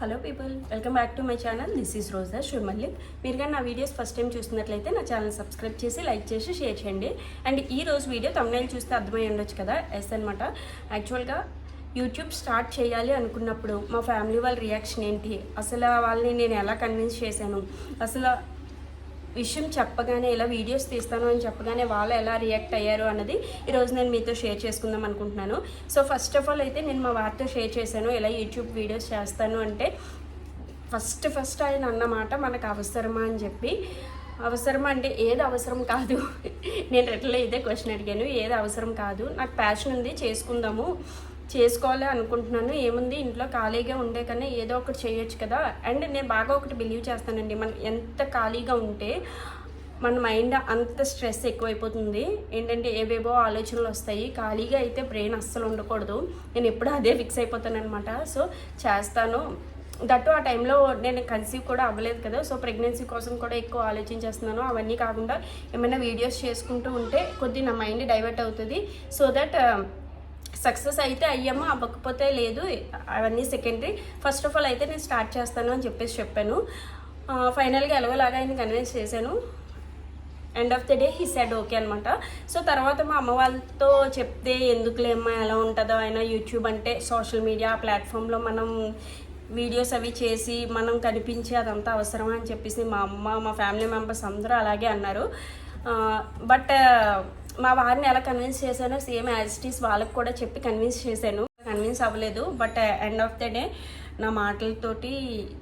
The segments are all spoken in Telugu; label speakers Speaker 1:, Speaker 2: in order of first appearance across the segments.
Speaker 1: Hello people welcome back to my channel. This is Roja Shivamallik మీరు కానీ నా వీడియోస్ ఫస్ట్ టైం చూస్తున్నట్లయితే నా ఛానల్ సబ్స్క్రైబ్ చేసి లైక్ చేసి షేర్ చేయండి. అండ్ ఈ రోజు వీడియో తమిళ చూస్తే అర్థమై ఉండొచ్చు కదా ఎస్ అనమాట యాక్చువల్గా యూట్యూబ్ స్టార్ట్ చేయాలి అనుకున్నప్పుడు మా ఫ్యామిలీ వాళ్ళ రియాక్షన్ ఏంటి? అసలు వాళ్ళని నేను ఎలా కన్విన్స్ చేశాను? అసలు విషయం చెప్పగానే ఇలా వీడియోస్ తీస్తాను అని చెప్పగానే వాళ్ళు ఎలా రియాక్ట్ అయ్యారు అన్నది ఈరోజు నేను మీతో షేర్ చేసుకుందాం అనుకుంటున్నాను. సో ఫస్ట్ ఆఫ్ ఆల్ అయితే నేను మా వారితో షేర్ చేశాను ఇలా యూట్యూబ్ వీడియోస్ చేస్తాను అంటే ఫస్ట్ ఫస్ట్ ఆయన అన్నమాట మనకు అవసరమా అని చెప్పి అవసరమా అంటే ఏది అవసరం కాదు. నేను రెట్లో ఇదే క్వశ్చన్ అడిగాను ఏది అవసరం కాదు. నాకు ప్యాషన్ ఉంది చేసుకుందాము. చేసుకోవాలి అనుకుంటున్నాను. ఏముంది? ఇంట్లో ఖాళీగా ఉండే కన్నా ఏదో ఒకటి చేయొచ్చు కదా. అండ్ నేను బాగా ఒకటి బిలీవ్ చేస్తానండి. మనం ఎంత ఖాళీగా ఉంటే మన మైండ్ అంత స్ట్రెస్ ఎక్కువైపోతుంది. ఏంటంటే ఏవేవో ఆలోచనలు వస్తాయి. ఖాళీగా అయితే బ్రెయిన్ అస్సలు ఉండకూడదు. నేను ఎప్పుడూ అదే ఫిక్స్ అయిపోతాను అనమాట సో చేస్తాను. దట్టు ఆ టైంలో నేను కన్సీవ్ కూడా అవ్వలేదు కదా. సో ప్రెగ్నెన్సీ కోసం కూడా ఎక్కువ ఆలోచించేస్తున్నాను. అవన్నీ కాకుండా ఏమైనా వీడియోస్ చేసుకుంటూ ఉంటే కొద్ది నా మైండ్ డైవర్ట్ అవుతుంది. సో దట్ సక్సెస్ అయితే అయ్యాము అవ్వకపోతే లేదు. అవన్నీ సెకండరీ ఫస్ట్ ఆఫ్ ఆల్ అయితే నేను స్టార్ట్ చేస్తాను అని చెప్పేసి చెప్పాను. ఫైనల్గా ఎలాగోలాగా ఆయన కన్విన్స్ చేశాను. End of the day he said okay అనమాట సో తర్వాత మా అమ్మ వాళ్ళతో చెప్తే ఎందుకులేమ్మా ఎలా ఉంటుందో అయినా యూట్యూబ్ అంటే సోషల్ మీడియా ప్లాట్ఫామ్లో మనం వీడియోస్ అవి చేసి మనం కనిపించి అదంతా అవసరమా అని చెప్పేసి మా అమ్మ మా ఫ్యామిలీ మెంబర్స్ అందరూ అలాగే అన్నారు. బట్ మా వారిని ఎలా కన్విన్స్ చేశానో సేమ్ యాజ్ ఇట్ ఈస్ వాళ్ళకి కూడా చెప్పి కన్విన్స్ చేశాను. కన్విన్స్ అవ్వలేదు but end of the day నా మాటలతోటి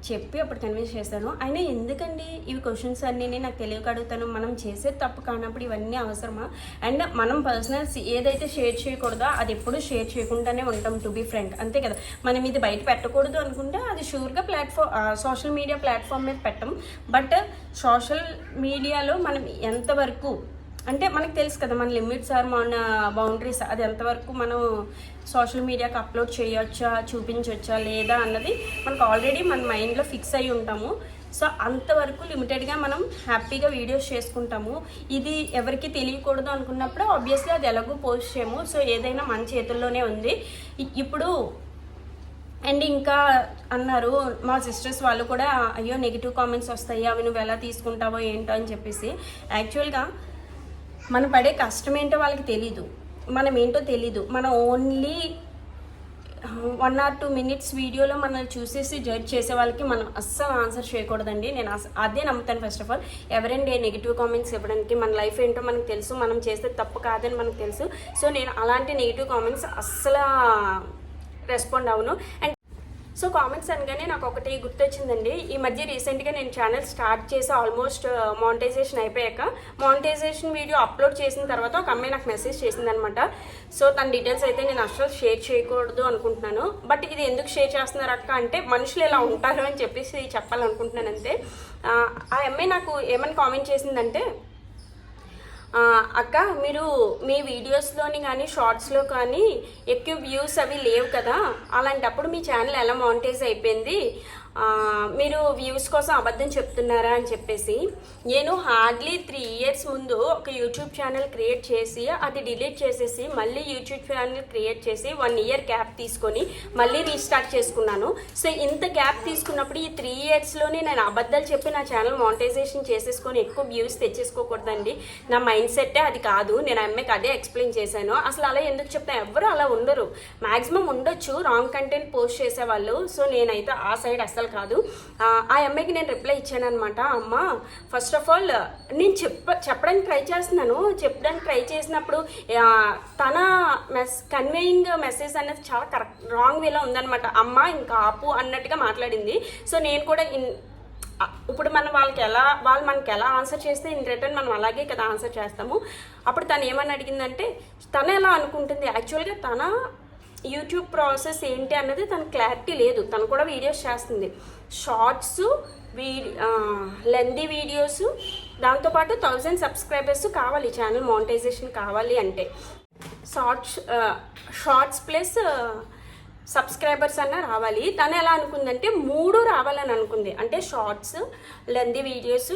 Speaker 1: చెప్పి అప్పుడు కన్విన్స్ చేశాను. అయినా ఎందుకండి ఇవి క్వశ్చన్స్ అన్నీ నాకు తెలియక అడుగుతాను? మనం చేసే తప్పు కానప్పుడు ఇవన్నీ అవసరమా? అండ్ మనం పర్సనల్స్ ఏదైతే షేర్ చేయకూడదో అది ఎప్పుడు షేర్ చేయకుండానే ఉంటాం టు బి ఫ్రెండ్ అంతే కదా? మనం ఇది బయట పెట్టకూడదు అనుకుంటే అది షూర్గా ప్లాట్ఫామ్ సోషల్ మీడియా ప్లాట్ఫామ్ మీద పెట్టం. బట్ సోషల్ మీడియాలో మనం ఎంతవరకు అంటే మనకు తెలుసు కదా మన లిమిట్స్ ఆర్ మన బౌండరీస్. అది ఎంతవరకు మనం సోషల్ మీడియాకి అప్లోడ్ చేయొచ్చా చూపించవచ్చా లేదా అన్నది మనకు ఆల్రెడీ మన మైండ్లో ఫిక్స్ అయి ఉంటాము. సో అంతవరకు లిమిటెడ్గా మనం హ్యాపీగా వీడియోస్ చేసుకుంటాము. ఇది ఎవరికి తెలియకూడదు అనుకున్నప్పుడు ఆబ్వియస్లీ అది ఎలాగో పోస్ట్ చేయము. సో ఏదైనా మన చేతుల్లోనే ఉంది. ఇప్పుడు అండ్ ఇంకా అన్నారు మా సిస్టర్స్ వాళ్ళు కూడా అయ్యో నెగిటివ్ కామెంట్స్ వస్తాయి. అవి నువ్వు ఎలా తీసుకుంటావో ఏంటో అని చెప్పేసి. యాక్చువల్గా మనం పడే కష్టం ఏంటో వాళ్ళకి తెలీదు. మనం ఏంటో తెలీదు. మనం only one or two minutes వీడియోలో మనల్ని చూసేసి జడ్జ్ చేసే వాళ్ళకి మనం అస్సలు ఆన్సర్ చేయకూడదండి. నేను అదే నమ్ముతాను ఫస్ట్ ఆఫ్ ఆల్ ఎవరండి నెగిటివ్ కామెంట్స్ ఇవ్వడానికి? మన లైఫ్ ఏంటో మనకు తెలుసు. మనం చేస్తే తప్పు కాదని మనకు తెలుసు. సో నేను అలాంటి నెగిటివ్ కామెంట్స్ అస్సలు రెస్పాండ్ అవును అండ్ సో కామెంట్స్ అనగానే నాకు ఒకటి గుర్తొచ్చిందండి. ఈ మధ్య రీసెంట్గా నేను ఛానల్ స్టార్ట్ చేసి ఆల్మోస్ట్ మానిటైజేషన్ uh, అయిపోయాక మానిటైజేషన్ వీడియో అప్లోడ్ చేసిన తర్వాత ఒక అమ్మాయి నాకు మెసేజ్ చేసిందనమాట. సో తన డీటెయిల్స్ అయితే నేను అసలు షేర్ చేయకూడదు అనుకుంటున్నాను. బట్ ఇది ఎందుకు షేర్ చేస్తున్నారు అక్క అంటే మనుషులు ఎలా ఉంటారు అని చెప్పేసి చెప్పాలనుకుంటున్నాను అంతే ఆ అమ్మాయి నాకు ఏమని కామెంట్ చేసిందంటే అక్క మీరు మీ వీడియోస్లోని కానీ షార్ట్స్లో కానీ ఎక్కువ వ్యూస్ అవి లేవు కదా? అలాంటప్పుడు మీ ఛానల్ ఎలా మానిటైజ్ అయిపోయింది? మీరు వ్యూస్ కోసం అబద్ధం చెప్తున్నారా అని చెప్పేసి నేను హార్డ్లీ త్రీ ఇయర్స్ ముందు ఒక యూట్యూబ్ ఛానల్ క్రియేట్ చేసి అది డిలీట్ చేసేసి మళ్ళీ యూట్యూబ్ ఛానల్ క్రియేట్ చేసి వన్ ఇయర్ గ్యాప్ తీసుకొని మళ్ళీ రీస్టార్ట్ చేసుకున్నాను. సో ఇంత గ్యాప్ తీసుకున్నప్పుడు ఈ త్రీ ఇయర్స్లోనే నేను అబద్ధాలు చెప్పి నా ఛానల్ మానిటైజేషన్ చేసేసుకొని ఎక్కువ వ్యూస్ తెచ్చేసుకోకూడదండి. నా మైండ్ సెట్టే అది కాదు. నేను అమ్మకి అదే ఎక్స్ప్లెయిన్ చేశాను. అసలు అలా ఎందుకు చెప్తాను ఎవరు అలా ఉండరు. మ్యాక్సిమం ఉండొచ్చు. రాంగ్ కంటెంట్ పోస్ట్ చేసేవాళ్ళు. సో నేనైతే ఆ సైడ్ అసలు అస్సలు కాదు. ఆ అమ్మాయికి నేను రిప్లై ఇచ్చాను అనమాట అమ్మ ఫస్ట్ ఆఫ్ ఆల్ నేను చెప్ప చెప్పడానికి ట్రై చేస్తున్నాను. చెప్పడానికి ట్రై చేసినప్పుడు తన మెస్ కన్వేయింగ్ మెసేజ్ అనేది చాలా కరెక్ట్ రాంగ్ వేలో ఉందనమాట అమ్మ ఇంకా ఆపు అన్నట్టుగా మాట్లాడింది. సో నేను కూడా ఇన్ ఇప్పుడు మనం వాళ్ళకి ఎలా వాళ్ళు మనకి ఎలా ఆన్సర్ చేస్తే ఇన్ రిటర్న్ మనం అలాగే కదా ఆన్సర్ చేస్తాము. అప్పుడు తను ఏమని అడిగిందంటే తను ఎలా అనుకుంటుంది? యాక్చువల్గా తన యూట్యూబ్ ప్రాసెస్ ఏంటి అన్నది తన క్లారిటీ లేదు. తను కూడా వీడియోస్ చేస్తుంది. షార్ట్స్ వీ లెందీ వీడియోస్ దాంతోపాటు థౌజండ్ సబ్స్క్రైబర్స్ కావాలి. ఛానల్ మానిటైజేషన్ కావాలి అంటే. షార్ట్స్ షార్ట్స్ ప్లస్ సబ్స్క్రైబర్స్ అన్న రావాలి. తను ఎలా అనుకుందంటే మూడు రావాలని అనుకుంది. అంటే shorts lengthy videos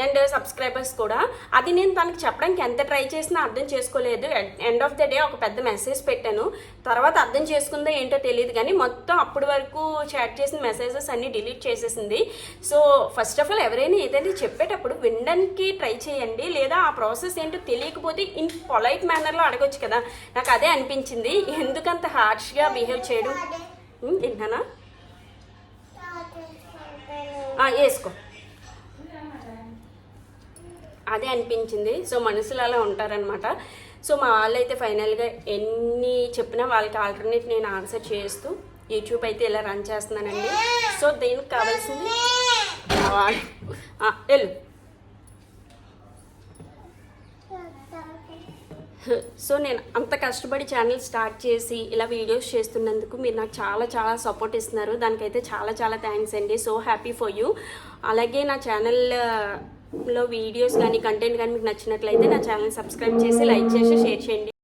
Speaker 1: and subscribers కూడా. అది నేను తనకి చెప్పడానికి ఎంత ట్రై చేసినా అర్థం చేసుకోలేదు. ఎండ్ ఆఫ్ ద డే ఒక పెద్ద మెసేజ్ పెట్టాను. తర్వాత అర్థం చేసుకుందో ఏంటో తెలియదు కానీ మొత్తం అప్పటి వరకు చాట్ చేసిన మెసేజెస్ అన్ని డిలీట్ చేసేసింది. సో ఫస్ట్ ఆఫ్ ఆల్ ఎవరైనా ఏదైతే చెప్పేటప్పుడు వినడానికి ట్రై చేయండి. లేదా ఆ ప్రాసెస్ ఏంటో తెలియకపోతే ఇన్ పొలైట్ మేనర్లో అడగొచ్చు కదా. నాకు అదే అనిపించింది. ఎందుకంత హార్ష్గా బిహేవ్ చేయడం? ఆ, వేసుకో. అదే అనిపించింది. సో మనుషులు అలా ఉంటారనమాట సో మా వాళ్ళు అయితే ఫైనల్గా ఎన్ని చెప్పినా వాళ్ళకి ఆల్టర్నేట్ నేను ఆన్సర్ చేస్తూ యూట్యూబ్ అయితే ఇలా రన్ చేస్తున్నానండి. సో దీనికి కావాల్సింది? వెళ్ళు. సో నేను అంత కష్టపడి ఛానల్ స్టార్ట్ చేసి ఇలా వీడియోస్ చేస్తున్నందుకు మీరు నాకు చాలా చాలా సపోర్ట్ ఇస్తున్నారు. దానికైతే చాలా చాలా థ్యాంక్స్ అండి. సో హ్యాపీ ఫర్ యూ అలాగే నా ఛానల్ లో వీడియోస్ కానీ కంటెంట్ కానీ మీకు నచ్చినట్లయితే నా ఛానల్ సబ్స్క్రైబ్ చేసి లైక్ చేసి షేర్ చేయండి.